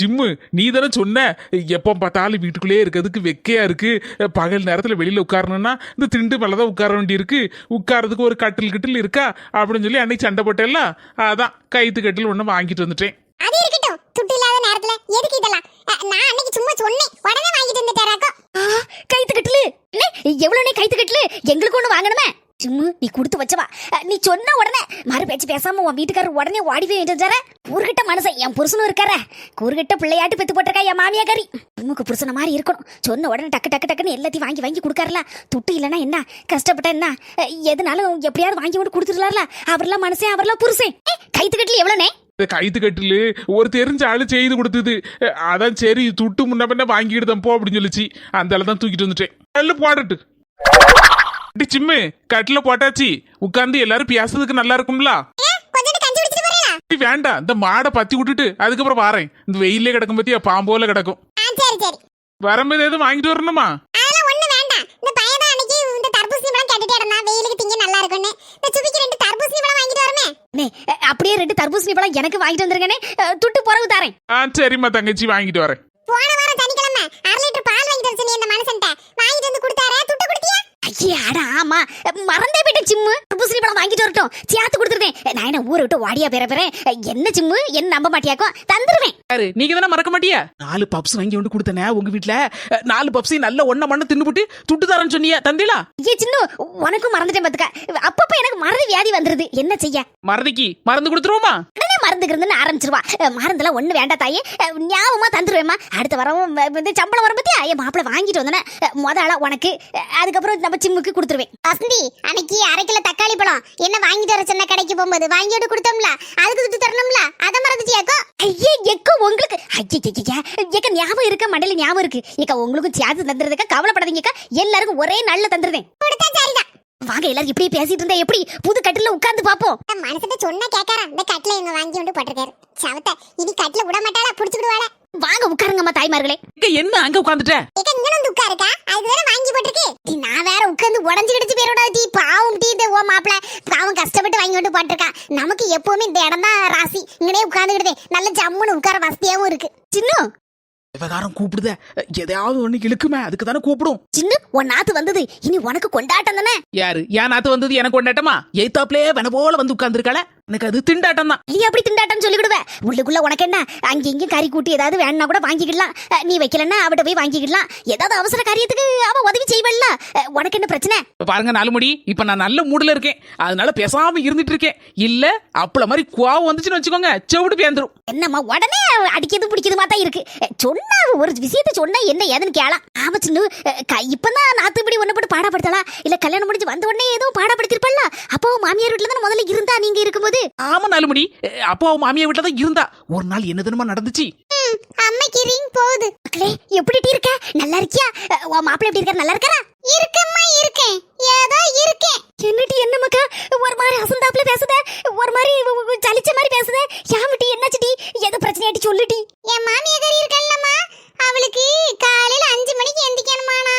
Sim நீ தானே சொன்ன? எப்போ பார்த்தாலும் வீட்டுக்குள்ளேயே இருக்கிறதுக்கு வெக்கையா இருக்கு. பகல் நேரத்துல வெளியில உட்காரணும்னா இந்த திண்டு மேலதான் உட்கார வேண்டி இருக்கு உட்காரதுக்கு ஒரு கட்டில் கிட்டில் இருக்கா? அப்படின்னு சொல்லி அன்னைக்கு சண்டை போட்டேல்ல அதான் கைத்து கட்டில் ஒன்று வாங்கிட்டு வந்துட்டேன். அது இருக்கட்டும். துட்டு இல்லாத நேரத்துல எதுக்கு இதெல்லாம்? நான் அன்னைக்கு சும்மா சொன்னேன். உடனே வாங்கிட்டு வந்துட்டாராக்கோ கைத்து கட்டலு. எவ்வளவு கைத்து கட்டலு? எங்களுக்கு ஒண்ணு வாங்கணுமே. சும்மு நீ கொடுத்து வச்சவா? நீ சொன்ன உடனே மறு பேச்சு பேசாம உன் வீட்டுக்காரர் உடனே ஓடி போய் வச்சார கூறுகிட்ட என் புருஷனும் இருக்கார. கூறுகிட்ட பிள்ளையாட்டு பெத்து போட்டிருக்கா என் மாமியாக்காரி உமக்கு புருஷன மாதிரி இருக்கணும். சொன்ன உடனே டக்கு டக்கு டக்குன்னு எல்லாத்தையும் வாங்கி வாங்கி கொடுக்காருல. துட்டு இல்லைன்னா என்ன? கஷ்டப்பட்ட என்ன? எதுனாலும் எப்படியாவது வாங்கி கொண்டு கொடுத்துடலாம்ல அவர்லாம் மனசே அவர்லாம் புருஷன் கைத்து கட்டல எவ்வளோனே கைத்து கட்டிலு. ஒரு தெரிஞ்ச ஆளு செய்து கொடுத்தது. அதான் சரி துட்டு முன்ன பின்ன வாங்கிட்டு போ அப்படின்னு சொல்லிச்சு. அந்த தான் தூக்கிட்டு வந்துட்டேன். நல்ல போடட்டு. டி சிம்மு கட்டில போட்டாச்சு. உட்கார்ந்து எல்லாரும் பேசுறதுக்கு நல்லா இருக்கும்ல. வேண்டாம் இந்த மாடை பத்தி விட்டுட்டு அதுக்கப்புறம் வாரேன். இந்த வெயிலே கிடக்கும் பத்தியா பாம்போல கிடக்கும். ஆ சரி சரி. வரும்போது எதுவும் வாங்கிட்டு வரணுமா? அதெல்லாம் ஒண்ணு வேண்டாம். இந்த பையன் தான் அன்னைக்கு இந்த தர்பூசணி பழம் கேட்டுட்டே இருந்தான். வெயிலுக்கு திங்க நல்லா இருக்கும்னு. இந்த சுபிக்கு ரெண்டு தர்பூசணி பழம் வாங்கிட்டு வரமே. நே அஹ், அப்படியே ரெண்டு தர்பூசணி பழம் எனக்கு வாங்கிட்டு வந்துருங்கனே துட்டு பிறகு தரேன். ஆ சரிம்மா தங்கச்சி வாங்கிட்டு வரேன் போன வாரம் சனிக்கிழமை அரை லிட்டர் பால் வாங்கிட்டு வர சொன்னி அந்த மனுஷன்ட்ட வாங்கிட்டு வந்து கொடுத்தாரா துட்டு கொடுத்தியா ஐயே அட ஆமா. மறந்தே போயிட்டேன் சிம்மு. தர்பூசணி பழம் வாங்கிட்டு வரட்டும். சேர்த்து கொடுத்துருவேன். நான் என்ன ஊரை விட்டு வாடியா பேர பேரேன் என்ன சிம்மு? என்ன நம்ப மாட்டியாக்கோ? தந்துருவேன். யாரு? நீங்க தானே மறக்க மாட்டியா? நாலு பப்ஸ் வாங்கி கொண்டு கொடுத்தனே உங்க வீட்ல? அஹ், நாலு பப்ஸையும் நல்ல ஒண்ண மண்ண தின்னுபிட்டு துட்டு தரேன்னு சொன்னியா தந்தீங்களா ஐயே சின்னு உனக்கும் மறந்துட்டேன் பாத்துக்க. அப்பப்ப எனக்கு மறதி வியாதி வந்துருது. என்ன செய்ய? மறதிக்கு மறந்து கொடுத்துருவோமா? உடனே மறந்துக்கிறதுன்னு ஆரம்பிச்சிருவா. மருந்தெல்லாம் ஒண்ணு வேண்டாம் தாயே. ஞாபகமா தந்துருவேம்மா. அடுத்த வாரம் வ- வந்து சம்பளம் வரும் பத்தியா? என் மாப்பிள வாங்கிட்டு வந்தேனே முத ஆளா உனக்கு அதுக்கப்புறம் நம்ம சிம்முக்கு கொடுத்துருவேன். வசந்தி அன்னைக்கு அரை கிலோ தக்காளி பழம். என்ன வாங்கிட்டு வர சொன்ன கடைக்கு போகும்போது வாங்கிட்டு கொடுத்தோம்ல? அதுக்கு துட்டு தரணும்ல? அதை மறந்துட்டியாக்கோ ஐயே எக்க உங்களுக்கு. ஐயா எக்க ஞாபகம் இருக்க? மண்டல ஞாபகம் இருக்கு. ஏக்கா உங்களுக்கும் சேர்த்து தந்துருதுக்கா கவலைப்படாதீங்கக்கா எல்லாருக்கும் ஒரே நல்ல தந்துருதேன். கொடுத்தா சரிதான். வாங்க எல்லாரும் இப்படியே பேசிட்டு இருந்தா எப்படி? புது கட்டில உட்கார்ந்து பாப்போம் மனசுட்டு சொன்னா கேட்கறான் இந்த கட்டில இவங்க வாங்கி கொண்டு போட்டிருக்காரு. சவத்த இனி கட்டில விட மாட்டாளா? புடிச்சுக்கிடுவாளா வாங்க உட்காருங்கம்மா தாய்மார்களே. இங்க என்ன அங்க உட்காந்துட்ட ஏக்க இங்க வந்து உட்காருக்கா? அதுக்கு வேற வாங்கி போட்டிருக்கு. டீ, நான் வேற உட்கார்ந்து உடஞ்சு கிடச்சு பேரோட டீ? பாவம் டீ இந்த ஓ மாப்பிள. பாவம் கஷ்டப்பட்டு வாங்கி கொண்டு போட்டிருக்கா. நமக்கு எப்பவுமே இந்த இடம் தான் ராசி. இங்கனே உட்கார்ந்துக்கிட்டே நல்ல ஜம்முன்னு உட்கார வசதியாவும் இருக்கு. சின்ன விவகாரம் கூப்பிடுத. எதையாவது ஒண்ணு இழுக்குமே அதுக்கு தானே கூப்பிடும். சின்ன உன் நாத்து வந்தது. இனி உனக்கு கொண்டாட்டம் தானே? யாரு? ஏன் நாத்து வந்தது எனக்கு கொண்டாட்டமா? எய்தாப்லயே வென போல வந்து உட்கார்ந்துருக்காள. எனக்கு அது திண்டாட்டம் தான் நீ அப்படி திண்டாட்டம் சொல்லிவிடுவேன் உள்ளுக்குள்ள உனக்கு என்ன அங்க இங்க கறி கூட்டி ஏதாவது வேணா கூட வாங்கிக்கிடலாம். அஹ், நீ வைக்கலன்னா அவட்ட போய் வாங்கிக்கிடலாம். ஏதாவது அவசர காரியத்துக்கு அவ உதவி செய்வல்ல உனக்கு என்ன பிரச்சனை? பாருங்க நாலு முடி இப்ப நான் நல்ல மூடுல இருக்கேன். அதனால பேசாம இருந்துட்டு இருக்கேன். இல்ல அப்பள மாதிரி குவாவம் வந்துச்சுன்னு வச்சுக்கோங்க செவிடு பேந்துரும். என்னம்மா உடனே அடிக்கிறது பிடிக்கிறதுமா தான் இருக்கு. சொன்னா ஒரு விஷயத்த சொன்னா என்ன ஏதுன்னு கேளாம் ஆமா சின்ன இப்பதான் நாத்து இப்படி ஒண்ணு போட்டு பாடப்படுத்தலாம் இல்ல கல்யாணம் முடிஞ்சு வந்த உடனே எதுவும் அப்போ மாமியார் வீட்டுல தானே முதல்ல இருந்தா நீங்க இருக்கும்போது? ஆமா நாலு முடி அப்போ அவன் மாமியா வீட்டுல தான் இருந்தா. ஒரு நாள் என்ன தினமா நடந்துச்சு? அம்மைக்கு ரிங் போகுது. மக்களே எப்படி இருக்க? நல்லா இருக்கியா? உன் மாப்பிள்ளை எப்படி இருக்காரு? நல்லா இருக்காரா? இருக்கம்மா இருக்கேன் ஏதோ இருக்கேன் என்னடி என்ன மக்கா ஒரு மாதிரி அசந்தாப்புல பேசுத ஒரு மாதிரி உ- உ- சலிச்ச மாதிரி பேசுத யாமிட்டி என்னாச்சுடி ஏதோ பிரச்சனையாட்டி சொல்லுடி என் மாமியார் இருக்கல்லம்மா அவளுக்கு காலையில அஞ்சு மணிக்கு எந்திக்கணுமாண்ணா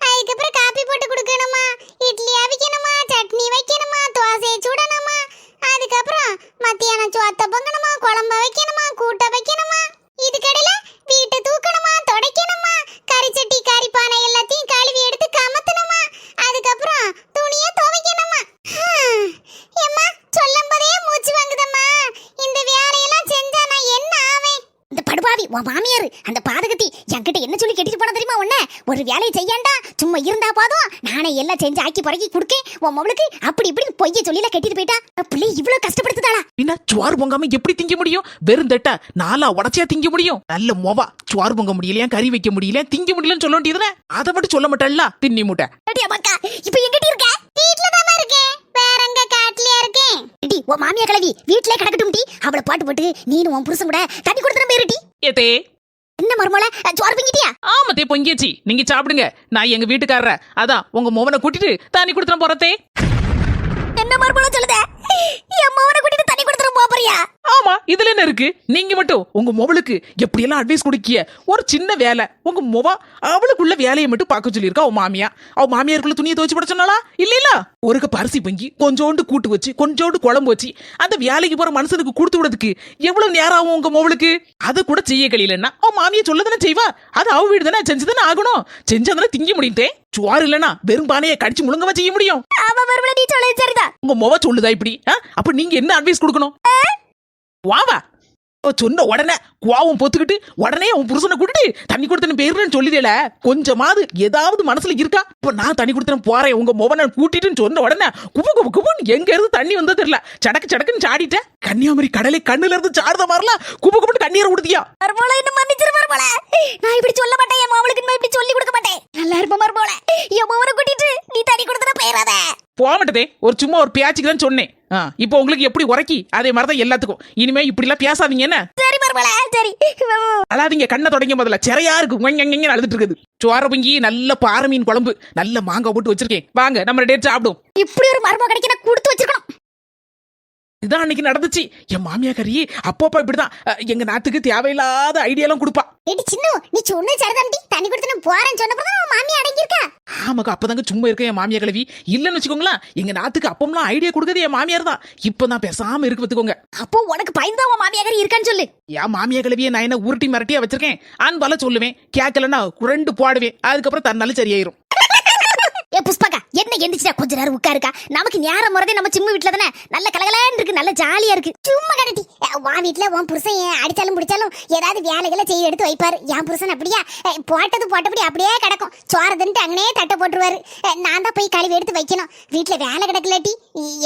அதுக்கப்புறம் காப்பி போட்டு கொடுக்கணுமா இட்லி அவிக்கணுமா சட்னி வைக்கணுமா தோசையை சுடணுமா அதுக்கப்புறம் மத்தியானம் சோத்த பொங்கணுமா குழம்ப வைக்கணுமா கூட்ட வைக்கணுமா இதுக்கடையில வீட்டை தூக்கணுமா துடைக்கணுமா கறி சட்டி கறி பானை எல்லாத்தையும் கழுவி எடுத்து கமத்தணுமா அதுக்கப்புறம் துணியை துவைக்கணுமா ஹம், எம்மா சொல்லும் போதே மூச்சு வாங்குதம்மா இந்த வேலையெல்லாம் செஞ்சா நான் என்ன ஆவேன் படுபாவி உன் மாமியார் அந்த பாதகத்தி என்கிட்ட என்ன சொல்லி கெட்டிட்டு போன தெரியுமா உன்ன? ஒரு வேலையை செய்யாண்டா சும்மா இருந்தா போதும். நானே எல்லாம் செஞ்சு ஆக்கி புறக்கி கொடுக்கேன். உன் மவளுக்கு அப்படி இப்படி பொய்ய சொல்லில கெட்டிட்டு போயிட்டா. பிள்ளை இவ்வளவு கஷ்டப்படுத்துதாளா? பின்ன சுவார் பொங்காம எப்படி திங்க முடியும்? வெறும் தட்ட நாலா உடச்சியா திங்க முடியும்? நல்ல மொவா சுவார் பொங்க முடியலையா? கறி வைக்க முடியல திங்க முடியலன்னு சொல்ல வேண்டியதுதானே? அதை மட்டும் சொல்ல மாட்டல்ல தின்னி மூட்டை. இப்ப எங்கிட்ட இருக்க. உன் மாமியா கிளவி வீட்லயே கிடக்கட்டும் டி. அவளை பாட்டு போட்டு நீனு உன் புருஷன் கூட தண்ணி கொடுத்துற போயிருட்டி ஏத்தே. என்ன மருமல சோறு பிங்கிட்டியா? ஆமத்தே பொங்கியாச்சு. நீங்க சாப்பிடுங்க. நான் எங்க வீட்டுக்காரர. அதான் உங்க மோவனை கூட்டிட்டு தண்ணி கொடுத்துற போறதே என்ன மருமல சொல்லுத? என் மவனை கூட்டிட்டு தண்ணி கொடுத்துற போறியா? ஆமா இதுல என்ன இருக்கு? நீங்க மட்டும் உங்க மொபைலுக்கு எப்படி எல்லாம் அட்வைஸ் கொடுக்கிய? ஒரு சின்ன வேலை உங்க மொபா அவளுக்குள்ள வேலையை மட்டும் பார்க்க சொல்லியிருக்கா அவ மாமியா. அவ மாமியாருக்குள்ள துணியை துவச்சு போட சொன்னாலா இல்ல இல்ல ஒரு கப் அரிசி பங்கி கொஞ்சோண்டு கூட்டு வச்சு கொஞ்சோண்டு குழம்பு வச்சு அந்த வேலைக்கு போற மனுஷனுக்கு கொடுத்து விடுறதுக்கு எவ்வளவு நேரம் ஆகும் உங்க மொபைலுக்கு அதை கூட செய்ய கழியலன்னா அவ மாமியை சொல்லதானே செய்வா? அது அவ வீடு தானே செஞ்சுதானே ஆகணும். செஞ்சதானே திங்க முடியுதே சுவார் இல்லனா வெறும் பானையை கடிச்சு முழுங்கவா செய்ய முடியும். உங்க முவ சொல்லுதா இப்படி? அப்ப நீங்க என்ன அட்வைஸ் கொடுக்கணும்? வாவா. அவ சொன்ன உடனே குவாவும் பொத்துக்கிட்டு உடனே உன் புருஷனை கூட்டிட்டு தண்ணி கொடுத்தன பேருன்னு சொல்லிடல கொஞ்சமாவது ஏதாவது மனசுல இருக்கா? இப்ப நான் தண்ணி கொடுத்தன போறேன். உங்க முவனை கூட்டிட்டுன்னு சொன்ன உடனே குபு குபு குபுன்னு எங்க இருந்து தண்ணி வந்தா தெரியல. சடக்கு சடக்குன்னு சாடிட்டேன் கன்னியாகுமரி கடலை கண்ணுல இருந்து சாடுத மாதிரிலாம் குபு குபுன்னு கண்ணீரை கொடுத்தியா மறுபோல என்ன மன்னிச்சிரு மறுபோல நான் இப்படி சொல்ல மாட்டேன். என் மாவளுக்கு இப்படி சொல்லி கொடுக்க மாட்டேன். நல்லா இருப்ப மறுபோல என் மாவனை கூட்டிட்டு நீ தண்ணி கொடுத்தன போயிடாத. போக மாட்டதே ஒரு சும்மா ஒரு பேச்சுக்கு தான் சொன்னேன் இப்போ உங்களுக்கு எப்படி உரைக்கி? அதே மாதிரி தான் எல்லாத்துக்கும். இனிமே இப்படி எல்லாம் பேசாதீங்க என்ன? சரி மறுபோல சரி. அழாதீங்க கண்ணை தொடங்க முதல்ல. சிறையா இருக்கு. அழுதுட்டு இருக்குது. சோர பொங்கி நல்ல பாறை மீன் குழம்பு நல்ல மாங்காய் போட்டு வச்சிருக்கேன். வாங்க நம்ம டேட் சாப்பிடும் இப்படி ஒரு மர்மம் கிடைக்க கொடுத்து வச்சிருக்கணும். இதான் அன்னைக்கு நடந்துச்சு. என் மாமியா கறி அப்பப்பா இப்படிதான். எங்க நாட்டுக்கு தேவையில்லாத ஐடியாலாம் கொடுப்பா. ஏடி சின்னு நீ சொன்ன சரிதான்டி தண்ணி கொடுத்து போறேன்னு சொன்னப்பறம் உன் மாமி அடங்கியிருக்கா. ஆமாக்கா அப்பதாங்க சும்மா இருக்க என் மாமியா கிழவி. இல்லைன்னு வச்சுக்கோங்களேன் எங்க நாட்டுக்கு அப்பம்லாம் ஐடியா கொடுக்கறது என் மாமியார் தான். இப்பதான் பேசாம இருக்கு பார்த்துக்கோங்க. அப்போ உனக்கு பயந்தா உன் மாமியார் இருக்கான்னு சொல்லு. என் மாமியா கிழவியை நான் என்ன உருட்டி மிரட்டியா வச்சிருக்கேன்? அன்பால சொல்லுவேன். கேட்கலன்னா ரெண்டு போடுவேன். அதுக்கப்புறம் தன்னால சரியாயிரும். புஷ்பாக்கா எந்திரிச்சா கொஞ்ச நேரம் உட்காருக்கா? நமக்கு நேரம் முறதே நம்ம சிம்மு வீட்டுல தானே? நல்ல கலகலான்னு இருக்கு நல்ல ஜாலியா இருக்கு. சும்மா கடட்டி. வா வீட்டுல உன் புருஷன் ஏன் அடிச்சாலும் பிடிச்சாலும் ஏதாவது வேலைகளை செய்ய எடுத்து வைப்பாரு. என் புருஷன் அப்படியா? போட்டது போட்டபடி அப்படியே கிடக்கும். சோறதுன்ட்டு அங்கனே தட்டை போட்டுருவாரு. நான் தான் போய் கழுவி எடுத்து வைக்கணும். வீட்டுல வேலை கிடக்கலாட்டி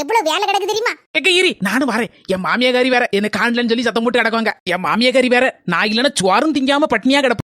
எவ்வளவு வேலை கிடக்கு தெரியுமா? எங்க இரு நானும் வரேன். என் மாமியாக்காரி வேற. என்ன காணலன்னு சொல்லி சத்தம் போட்டு கிடக்குவாங்க. என் மாமியாரி வேற. நான் இல்லைன்னா சுவாரும் திங்காம பட்னியா கிடப்பேன்